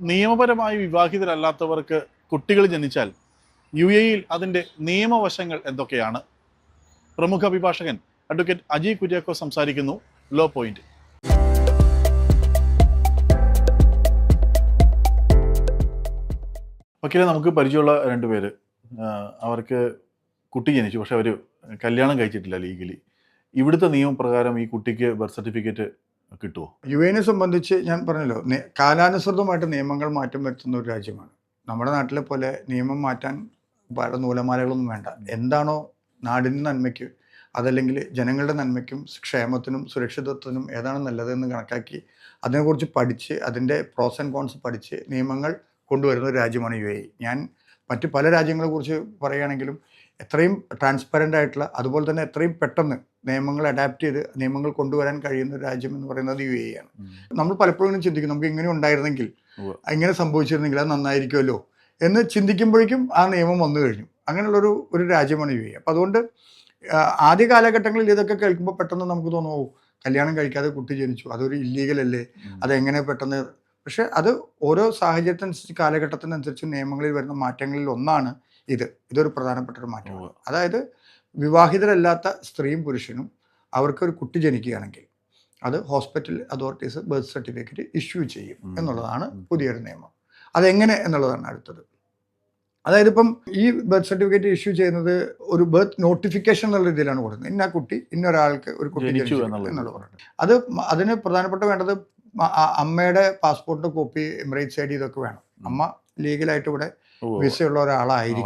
നിയമപരമായി വിവാഹിതരല്ലാത്തവർക്ക് കുട്ടികൾ ജനിച്ചാൽ യു എയിൽ അതിന്റെ നിയമവശങ്ങൾ എന്തൊക്കെയാണ്? പ്രമുഖ അഭിഭാഷകൻ അഡ്വക്കേറ്റ് അജി കുര്യാക്കോ സംസാരിക്കുന്നു. ലോ പോയിന്റ് വക്കീലെ നമുക്ക് പരിചയമുള്ള രണ്ടുപേര് പേര്. അവർക്ക് കുട്ടി ജനിച്ചു. പക്ഷെ അവർ കല്യാണം കഴിച്ചിട്ടില്ല ലീഗലി. ഇവിടുത്തെ നിയമപ്രകാരം ഈ കുട്ടിക്ക് ബർത്ത് സർട്ടിഫിക്കറ്റ് കിട്ടുമോ യു എനെ സംബന്ധിച്ച് ഞാൻ പറഞ്ഞല്ലോ കാലാനുസൃതമായിട്ട് നിയമങ്ങൾ മാറ്റം വരുത്തുന്ന ഒരു രാജ്യമാണ്. നമ്മുടെ നാട്ടിലെ പോലെ നിയമം മാറ്റാൻ പല നൂലമാലകളൊന്നും വേണ്ട. എന്താണോ നാടിന്റെ നന്മയ്ക്ക് അതല്ലെങ്കിൽ ജനങ്ങളുടെ നന്മയ്ക്കും ക്ഷേമത്തിനും സുരക്ഷിതത്വത്തിനും ഏതാണ് നല്ലതെന്ന് കണക്കാക്കി അതിനെക്കുറിച്ച് പഠിച്ച് അതിന്റെ പ്രോസ് ആൻഡ് കോൺസ് പഠിച്ച് നിയമങ്ങൾ കൊണ്ടുവരുന്ന ഒരു രാജ്യമാണ് യു എ ഞാൻ മറ്റ് പല രാജ്യങ്ങളെക്കുറിച്ച് പറയുകയാണെങ്കിലും എത്രയും ട്രാൻസ്പെറന്റ് ആയിട്ടുള്ള അതുപോലെ തന്നെ എത്രയും പെട്ടെന്ന് നിയമങ്ങൾ അഡാപ്റ്റ് ചെയ്ത് നിയമങ്ങൾ കൊണ്ടുവരാൻ കഴിയുന്ന ഒരു രാജ്യം എന്ന് പറയുന്നത് യു എ ആണ്. നമ്മൾ പലപ്പോഴും ഇങ്ങനെ ചിന്തിക്കും നമുക്ക് ഇങ്ങനെ ഉണ്ടായിരുന്നെങ്കിൽ. ഇങ്ങനെ സംഭവിച്ചിരുന്നെങ്കിൽ അത് നന്നായിരിക്കുമല്ലോ എന്ന് ചിന്തിക്കുമ്പോഴേക്കും ആ നിയമം വന്നു കഴിഞ്ഞു. അങ്ങനെയുള്ളൊരു ഒരു രാജ്യമാണ് യു എ അപ്പം അതുകൊണ്ട് ആ, ആദ്യ കാലഘട്ടങ്ങളിൽ ഇതൊക്കെ കേൾക്കുമ്പോൾ പെട്ടെന്ന് നമുക്ക് തോന്നും ഓ കല്യാണം കഴിക്കാതെ കുട്ടി ജനിച്ചു. അതൊരു ഇല്ലീഗൽ അല്ലേ? അതെങ്ങനെ പെട്ടെന്ന്? പക്ഷെ അത് ഓരോ സാഹചര്യത്തിനനുസരിച്ച് കാലഘട്ടത്തിനനുസരിച്ച് നിയമങ്ങളിൽ വരുന്ന മാറ്റങ്ങളിൽ ഒന്നാണ് ഇത് ഇതൊരു പ്രധാനപ്പെട്ട ഒരു മാറ്റമാണ് അതായത് വിവാഹിതരല്ലാത്ത സ്ത്രീയും പുരുഷനും അവർക്ക് ഒരു കുട്ടി ജനിക്കുകയാണെങ്കിൽ അത് hospital authorities birth certificate issue ചെയ്യും എന്നുള്ളതാണ് പുതിയൊരു നിയമം. അതെങ്ങനെ എന്നുള്ളതാണ് അടുത്തത്. അതായത് ഇപ്പം ഈ ബർത്ത് സർട്ടിഫിക്കറ്റ് ഇഷ്യൂ ചെയ്യുന്നത് ഒരു ബർത്ത് നോട്ടിഫിക്കേഷൻ എന്നുള്ള രീതിയിലാണ് കൊടുക്കുന്നത്. ഇന്ന കുട്ടി ഇന്നൊരാൾക്ക് ഒരു കുട്ടി ജനിച്ചു എന്നുള്ളത്. പറഞ്ഞിട്ട് അത് അതിന് പ്രധാനപ്പെട്ട വേണ്ടത് അമ്മയുടെ പാസ്പോർട്ടിന്റെ കോപ്പി എമിറേറ്റ്സ് സൈഡ് ഡി ഇതൊക്കെ വേണം. അമ്മ ലീഗലായിട്ട് ഇവിടെ വിസയുള്ള ഒരാളായിരിക്കും.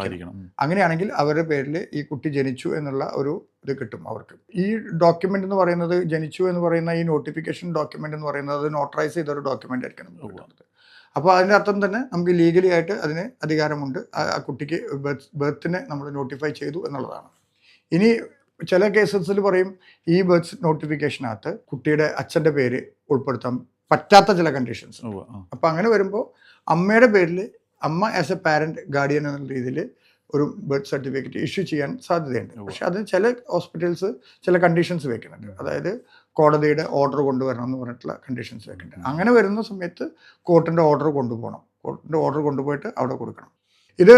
അങ്ങനെയാണെങ്കിൽ അവരുടെ പേരിൽ ഈ കുട്ടി ജനിച്ചു എന്നുള്ള ഒരു ഇത് കിട്ടും അവർക്ക്. ഈ ഡോക്യുമെന്റ് എന്ന് പറയുന്നത് ജനിച്ചു എന്ന് പറയുന്ന ഈ നോട്ടിഫിക്കേഷൻ ഡോക്യുമെന്റ് എന്ന് പറയുന്നത് നോട്ടറൈസ് ചെയ്ത ഒരു ഡോക്യുമെന്റ് ആയിരിക്കും നമുക്ക് കിട്ടുന്നത്. അപ്പോൾ അതിന്റെ അർത്ഥം തന്നെ നമുക്ക് ലീഗലി ആയിട്ട് അതിന് അധികാരമുണ്ട്. ആ- ആ കുട്ടിക്ക് ബർത്ത് ബർത്തിനെ നമ്മൾ നോട്ടിഫൈ ചെയ്തു എന്നുള്ളതാണ്. ഇനി ചില കേസസിൽ പറയും ഈ ബർത്ത് നോട്ടിഫിക്കേഷനകത്ത് കുട്ടിയുടെ അച്ഛന്റെ പേര് ഉൾപ്പെടുത്താൻ പറ്റാത്ത ചില കണ്ടീഷൻസ് അപ്പം അപ്പോൾ അങ്ങനെ വരുമ്പോൾ അമ്മയുടെ പേരിൽ അമ്മ ആസ് എ പാരന്റ് ഗാർഡിയൻ എന്നുള്ള രീതിയിൽ ഒരു ബർത്ത് സർട്ടിഫിക്കറ്റ് ഇഷ്യൂ ചെയ്യാൻ സാധ്യതയുണ്ട്. പക്ഷെ അത് ചില ഹോസ്പിറ്റൽസ് ചില കണ്ടീഷൻസ് വെക്കുന്നുണ്ട്. അതായത് കോടതിയുടെ ഓർഡർ കൊണ്ടുവരണം എന്ന് പറഞ്ഞിട്ടുള്ള കണ്ടീഷൻസ് വെക്കുന്നുണ്ട്. അങ്ങനെ വരുന്ന സമയത്ത് കോർട്ടിന്റെ ഓർഡർ കൊണ്ടുപോകണം. കോർട്ടിന്റെ ഓർഡർ കൊണ്ടുപോയിട്ട് അവിടെ കൊടുക്കണം. ഇത്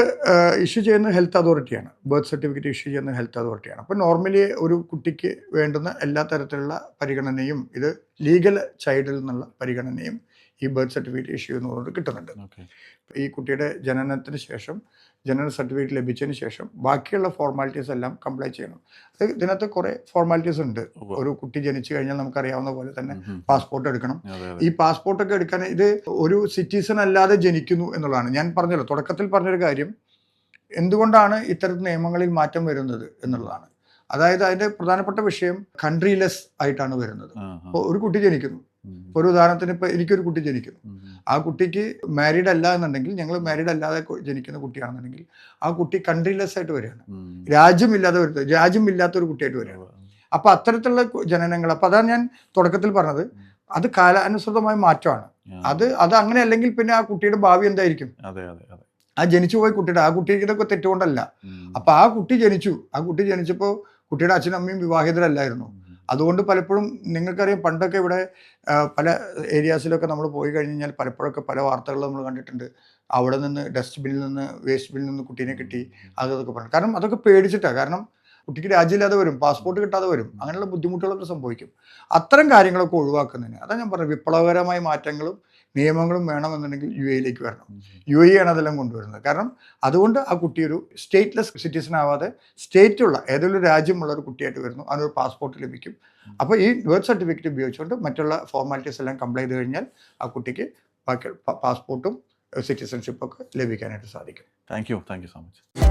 ഇഷ്യൂ ചെയ്യുന്ന ഹെൽത്ത് അതോറിറ്റിയാണ് ബർത്ത് സർട്ടിഫിക്കറ്റ് ഇഷ്യൂ ചെയ്യുന്ന ഹെൽത്ത് അതോറിറ്റിയാണ് അപ്പോൾ നോർമലി ഒരു കുട്ടിക്ക് വേണ്ടുന്ന എല്ലാ തരത്തിലുള്ള പരിഗണനയും ഇത് ലീഗൽ ചൈൽഡിൽ നിന്നുള്ള പരിഗണനയും ഈ ബർത്ത് സർട്ടിഫിക്കറ്റ് ഇഷ്യൂ എന്നുള്ളത് കിട്ടുന്നുണ്ട്. ഈ കുട്ടിയുടെ ജനനത്തിന് ശേഷം ജനന സർട്ടിഫിക്കറ്റ് ലഭിച്ചതിന് ശേഷം ബാക്കിയുള്ള ഫോർമാലിറ്റീസ് എല്ലാം കംപ്ലൈ ചെയ്യണം. അത് ഇതിനകത്ത് കുറേ ഫോർമാലിറ്റീസ് ഉണ്ട്. ഒരു കുട്ടി ജനിച്ചു കഴിഞ്ഞാൽ നമുക്കറിയാവുന്ന പോലെ തന്നെ. പാസ്പോർട്ട് എടുക്കണം. ഈ പാസ്പോർട്ടൊക്കെ എടുക്കാൻ ഇത് ഒരു സിറ്റിസൺ അല്ലാതെ ജനിക്കുന്നു എന്നുള്ളതാണ്. ഞാൻ പറഞ്ഞല്ലോ തുടക്കത്തിൽ പറഞ്ഞൊരു കാര്യം എന്തുകൊണ്ടാണ് ഇത്തരം നിയമങ്ങളിൽ മാറ്റം വരുന്നത് എന്നുള്ളതാണ്. അതായത് അതിന്റെ പ്രധാനപ്പെട്ട വിഷയം കൺട്രിലെസ് ആയിട്ടാണ് വരുന്നത്. ഒരു കുട്ടി ജനിക്കുന്നു. ഒരു ഉദാഹരണത്തിന് ഇപ്പൊ എനിക്കൊരു കുട്ടി ഉം. ആ കുട്ടിക്ക് മാരീഡ് അല്ല എന്നുണ്ടെങ്കിൽ ഞങ്ങൾ മാരീഡ് അല്ലാതെ ജനിക്കുന്ന കുട്ടിയാണെന്നുണ്ടെങ്കിൽ ആ കുട്ടി കൺട്രിലെസ് ആയിട്ട് വരികയാണ്. രാജ്യമില്ലാതെ വരുന്നത് രാജ്യമില്ലാത്ത ഒരു കുട്ടിയായിട്ട് വരികയാണ്. അപ്പൊ അത്തരത്തിലുള്ള ജനനങ്ങൾ അപ്പോൾ അതാണ് ഞാൻ തുടക്കത്തിൽ പറഞ്ഞത്. അത് കാലാനുസൃതമായ മാറ്റമാണ്. അത് അത് അങ്ങനെ അല്ലെങ്കിൽ പിന്നെ ആ കുട്ടിയുടെ ഭാവി എന്തായിരിക്കും? അതെ അതെ അതെ. ആ ജനിച്ചു പോയ കുട്ടിയുടെ ആ കുട്ടിയുടെ ഒക്കെ തെറ്റുകൊണ്ടല്ല. അപ്പൊ ആ കുട്ടി ജനിച്ചു. ആ കുട്ടി ജനിച്ചപ്പോൾ കുട്ടിയുടെ അച്ഛനും അമ്മയും വിവാഹിതരല്ലായിരുന്നു. അതുകൊണ്ട് പലപ്പോഴും നിങ്ങൾക്കറിയാം പണ്ടൊക്കെ ഇവിടെ പല ഏരിയാസിലൊക്കെ നമ്മൾ പോയി കഴിഞ്ഞ് കഴിഞ്ഞാൽ പലപ്പോഴൊക്കെ പല വാർത്തകൾ നമ്മൾ കണ്ടിട്ടുണ്ട്. അവിടെ നിന്ന് ഡസ്റ്റ്ബിന്നിൽ നിന്ന് വേസ്റ്റ് ബിന്നിൽ നിന്ന് കുട്ടീനെ കിട്ടി അതൊക്കെ പറഞ്ഞു. കാരണം അതൊക്കെ പേടിച്ചിട്ടാണ് കാരണം കുട്ടിക്ക് രാജ്യമില്ലാതെ വരും പാസ്പോർട്ട് കിട്ടാതെ വരും അങ്ങനെയുള്ള ബുദ്ധിമുട്ടുകളൊക്കെ സംഭവിക്കും. അത്തരം കാര്യങ്ങളൊക്കെ ഒഴിവാക്കുന്നതിന് അതാണ് ഞാൻ പറഞ്ഞത് വിപ്ലവകരമായ മാറ്റങ്ങളും നിയമങ്ങളും വേണമെന്നുണ്ടെങ്കിൽ യു എയിലേക്ക് വരണം. യു എ ആണ് അതെല്ലാം കൊണ്ടുവരുന്നത്. കാരണം അതുകൊണ്ട് ആ കുട്ടി ഒരു സ്റ്റേറ്റ്ലെസ് സിറ്റിസൺ ആവാതെ സ്റ്റേറ്റുള്ള ഏതെങ്കിലും രാജ്യമുള്ള ഒരു കുട്ടിയായിട്ട് വരുന്നു. അതിനൊരു പാസ്പോർട്ട് ലഭിക്കും. അപ്പോൾ ഈ ബർത്ത് സർട്ടിഫിക്കറ്റ് ഉപയോഗിച്ചുകൊണ്ട് മറ്റുള്ള ഫോർമാലിറ്റീസ് എല്ലാം കംപ്ലൈ ചെയ്ത് കഴിഞ്ഞാൽ ആ കുട്ടിക്ക് ബാക്കി പാസ്പോർട്ടും സിറ്റിസൺഷിപ്പൊക്കെ ലഭിക്കാനായിട്ട് സാധിക്കും. Thank you thank you so much